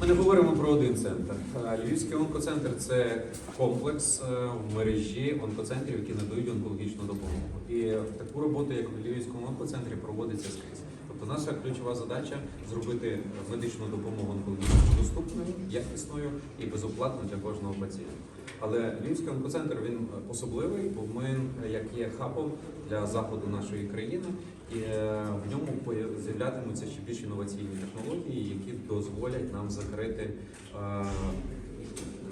Ми не говоримо про один центр. Львівський онкоцентр це комплекс е, в мережі онкоцентрів, які надають онкологічну допомогу. І таку роботу, як в Львівському онкоцентрі, проводиться скрізь. Тобто наша ключова задача зробити медичну допомогу онкологічно доступною, якісною і безоплатною для кожного пацієнта. Але Львівський онкоцентр він особливий, бо ми як є хабом для заходу нашої країни, і е, в ньому з'являтимуться ще більш інноваційні технології, які дозволять нам закрити е,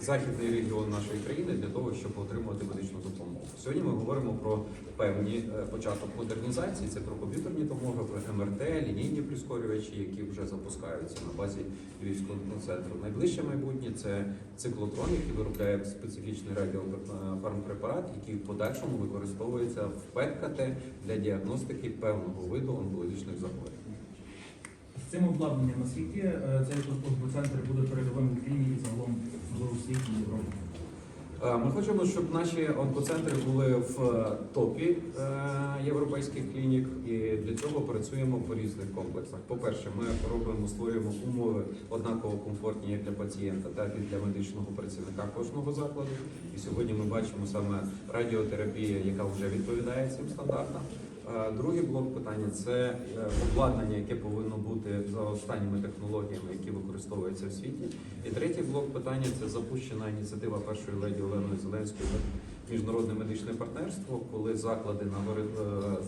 західний регіон нашої країни для того, щоб отримувати медичну допомогу. Сьогодні ми говоримо про певні е, початок модернізації. Це про комп'ютерні томографи, МРТ, лінійні прискорювачі, які вже запускаються на базі Львівського центру. Найближче майбутнє це циклотрон, який виробляє специфічний радіофармпрепарат, який в подальшому використовується в ПЕТ-КТ для діагностики певного виду онкологічних захворювань. З цим обладнанням, наскільки е, цей центр буде передовим в загалом у світі Європі? Е, Ми хочемо, щоб наші онкоцентри були в е, топі е, європейських клінік, і для цього працюємо по різних комплексах. По-перше, ми робимо, створюємо умови однаково комфортні як для пацієнта, так і для медичного працівника кожного закладу. І сьогодні ми бачимо саме радіотерапія, яка вже відповідає цим стандартам. Е, Другий блок питання це е, обладнання, яке повинно бути за останніми технологіями, які використовуються в світі. І третій блок питання це запущена ініціатива першої леді Оленої Зеленської міжнародне медичне партнерство, коли заклади е,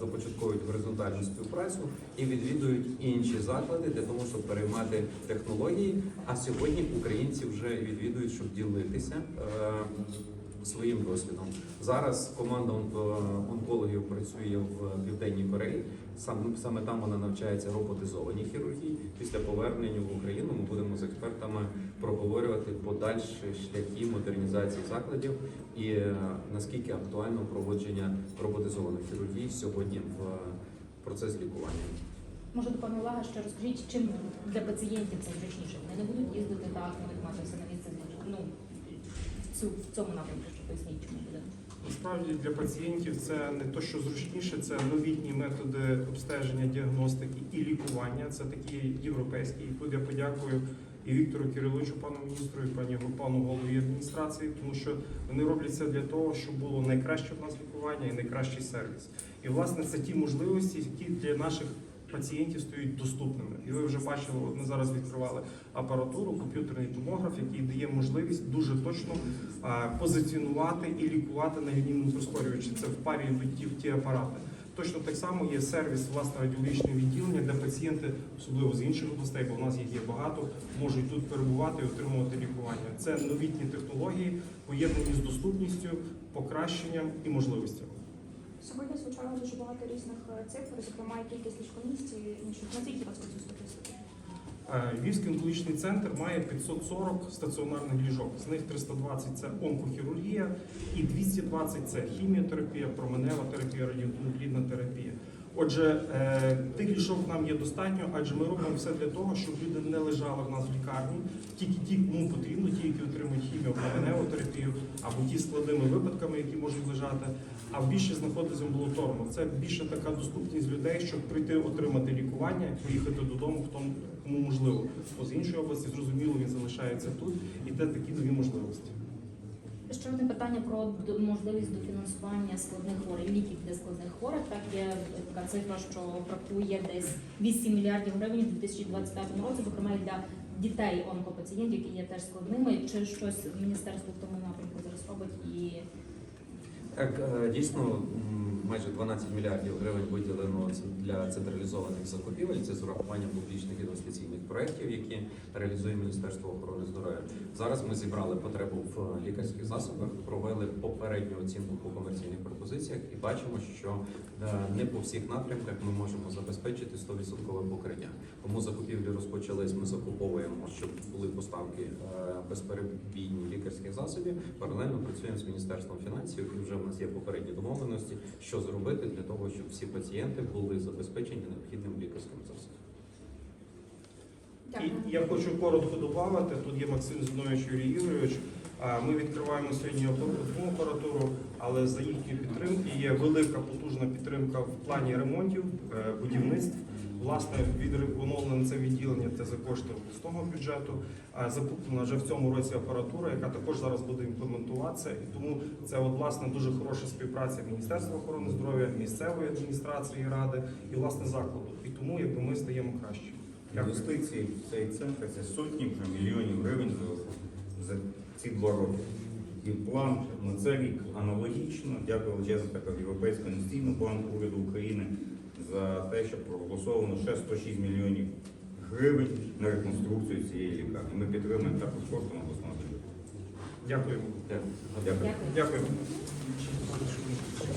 започатковують горизонтальну співпрацю і відвідують інші заклади для того, щоб переймати технології. А сьогодні українці вже відвідують, щоб ділитися. Своїм досвідом зараз команда онкологів працює в південній Кореї. Саме там вона навчається роботизованій хірургії. Після повернення в Україну ми будемо з експертами проговорювати подальші шляхи модернізації закладів і е, наскільки актуально проводження роботизованої хірургії сьогодні в процес лікування. Може, до пана Олега ще розкажіть, чим для пацієнтів це зручніше? Вони не будуть їздити так, будуть мати все цю, в цьому напрямку, що поясніть, чому буде. Насправді для пацієнтів це не то, що зручніше, це новітні методи обстеження, діагностики і лікування. Це такі європейські. І тут я подякую і Віктору Кириловичу, пану міністру, і пані пану голові адміністрації, тому що вони роблять це для того, щоб було найкраще в нас лікування і найкращий сервіс. І власне це ті можливості, які для наших пацієнтів стають доступними. І ви вже бачили, от ми зараз відкривали апаратуру, комп'ютерний томограф, який дає можливість дуже точно позиціонувати і лікувати на лінійному прискорювачі. Це в парі йдуть ті апарати. Точно так само є сервіс власне радіологічне відділення, де пацієнти, особливо з інших областей, бо в нас їх є багато, можуть тут перебувати і отримувати лікування. Це новітні технології, поєднані з доступністю, покращенням і можливостями. Сьогодні звучало дуже багато різних е, цифр, зокрема і кількість ліжкомісць і інших. Назвіть, будь ласка, цю статистику. Е, Львівський онкологічний центр має 540 стаціонарних ліжок. З них 320 – це онкохірургія і 220 – це хіміотерапія, променева терапія, радіонуклідна терапія. Отже, е, тих ліжок нам є достатньо, адже ми робимо все для того, щоб люди не лежали в нас в лікарні, тільки ті, кому потрібно, ті, які отримують хіміопроменеву терапію, або ті складними випадками, які можуть лежати, а більше знаходитися амбулаторно. Це більше така доступність людей, щоб прийти отримати лікування, поїхати додому, хто кому можливо. Бо з іншої області зрозуміло, він залишається тут, і це такі нові можливості. Ще одне питання про можливість дофінансування складних хворих, ліків для складних хворих. Так є така цифра, що бракує десь 200 мільярдів гривень у 2025 році, зокрема і для дітей онкопацієнтів, які є теж складними. Чи щось міністерство в тому напрямку зараз робить і Так, е, дійсно, майже 12 мільярдів гривень виділено для централізованих закупівель. Це з урахуванням публічних інвестиційних проєктів, які реалізує Міністерство охорони здоров'я. Зараз ми зібрали потребу в лікарських засобах, провели попередню оцінку по комерційних пропозиціях і бачимо, що е, не по всіх напрямках ми можемо забезпечити 100% покриття. Тому закупівлі розпочались. Ми закуповуємо, щоб були поставки е, безперебійні лікарських засобів. Паралельно працюємо з міністерством фінансів, і вже в нас є попередні домовленості, що зробити для того, щоб всі пацієнти були забезпечені необхідним лікарським засобом. І я хочу коротко додати, тут є Максим Зінович Юрій Ігорович. Ми відкриваємо сьогодні одну апаратуру, але за їхньої підтримки є велика потужна підтримка в плані ремонтів, е, будівництв. Власне, відремонтоване це відділення це за кошти обласного бюджету. Закуплена вже в цьому році апаратура, яка також зараз буде імплементуватися. І тому це от, власне дуже хороша співпраця Міністерства охорони здоров'я, місцевої адміністрації ради і власне закладу. І тому якби ми стаємо краще. Інвестиції в цей центр це сотні вже мільйонів гривень за, за ці два роки. І план на це рік аналогічно. Дякую величезно також Європейському інвестиційному плану уряду України за те, що проголосовано ще 106 мільйонів гривень на реконструкцію цієї лікарні. Ми підтримуємо також коштом обласного бюджету. Дякую. Дякую. Дякую. Дякую.